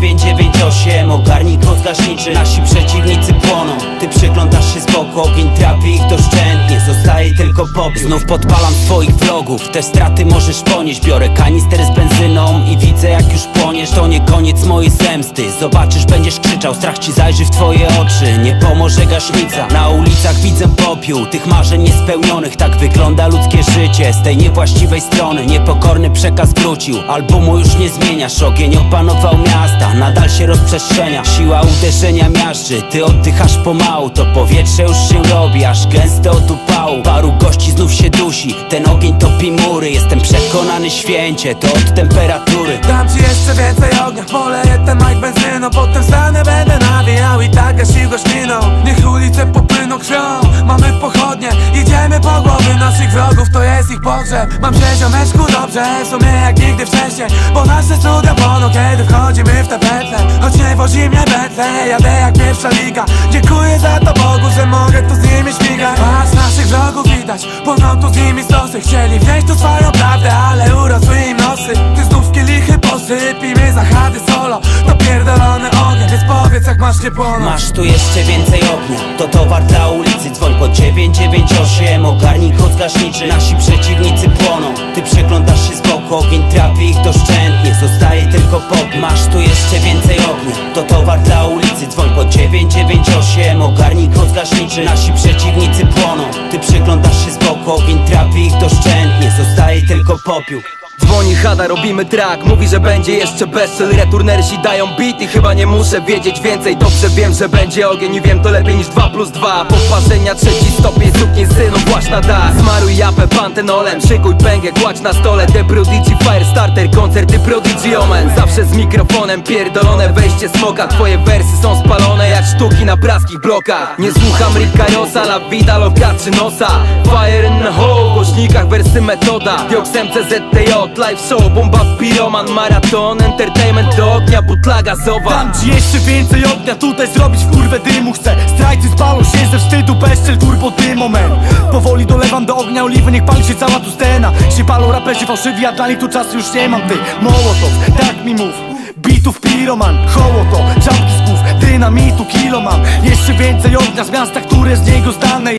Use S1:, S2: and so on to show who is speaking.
S1: 998 Ogarnij kod Nasi przeciwnicy płoną. Ty przyglądasz się z boku Ogień trapi ich doszczętnie Zostaje tylko popiół Znów podpalam swoich vlogów Te straty możesz ponieść. Biorę kanister z benzyną I widzę jak już płoniesz To nie koniec mojej zemsty. Zobaczysz będziesz krzyczał Strach ci zajrzy w twoje oczy. Nie pomoże gaśnica. Na ulicach widzę popiół Tych marzeń niespełnionych. Tak wygląda ludzkie życie Z tej niewłaściwej strony. Niepokorny przekaz wrócił Albumu już nie zmieniasz. Ogień opanował miasta Nadal się rozprzestrzenia. Siła uderzenia miażdży Ty oddychasz pomału. To powietrze już się robi Aż gęste od upału Paru gości znów się dusi. Ten ogień topi mury. Jestem przekonany święcie To od temperatury.
S2: Dam ci jeszcze więcej ognia Poleję ten mic benzyną Potem stanę, będę nawijał I tak gasił go śliną Niech ulice popłyną krwią. Mamy pochodnie. Idziemy po głowy naszych wrogów. To jest ich pogrzeb. Mam się ziomeczku dobrze W sumie jak nigdy wcześniej. Bo nasze studia płoną Kiedy wchodzimy w te petle Choć nie wozi mnie betle Jadę jak pierwsza liga tu z nimi stosy. Chcieli wnieść tu swoją prawdę Ale urosły im nosy Ty znów kielichy posypimy zachady solo. To pierdolony ogień Więc powiedz jak masz nie płonąć.
S1: Masz tu jeszcze więcej ognia To towar dla ulicy. Dzwoń po 998 Ogarnij kod gaśniczy Nasi przeciwnicy płoną. Ty przeglądasz się z boku. Ogień trapi ich doszczętnie Zostaje 998 Ogarnij kod gaśniczy Nasi przeciwnicy płoną. Ty przeglądasz się z boku Ogień trapi ich doszczętnie. Zostaje tylko popiół.
S3: Dzwoni Hada, robimy track Mówi, że będzie jeszcze bezcel. Returnersi dają beat i chyba nie muszę wiedzieć więcej. Dobrze wiem, że będzie ogień i wiem to lepiej niż 2 plus 2 Poparzenia trzeci stopień, sukni synu właśnie dach. Zmaruj japę pantenolem, szykuj pęgę, kładź na stole. The Prodigy Firestarter, koncerty Prodigy Omen. Zawsze z mikrofonem, pierdolone wejście smoka. Twoje wersy są jak sztuki na praskich blokach. Nie słucham Ricka Rosa, La Vida Loca czy Nosa. Fire in the hole, głośnikach wersy metoda. Dioksem CZTJ, live show, bomba piroman. Maraton, entertainment do ognia, butla gazowa
S4: Dam ci jeszcze więcej ognia, tutaj zrobić w kurwę dymu. Chcę Zdrajcy spalą się ze wstydu, bezczel, turbo dymomen Powoli dolewam do ognia oliwy, niech pali się cała tu scena. Się palą raperzy fałszywi, a dla nich tu czasu już nie mam Ty, Mołotow, tak mi mów Bitów piroman, hołoto, czapki z Dynamitu kilo mam. Jeszcze więcej ognia z miasta, które z niego zdane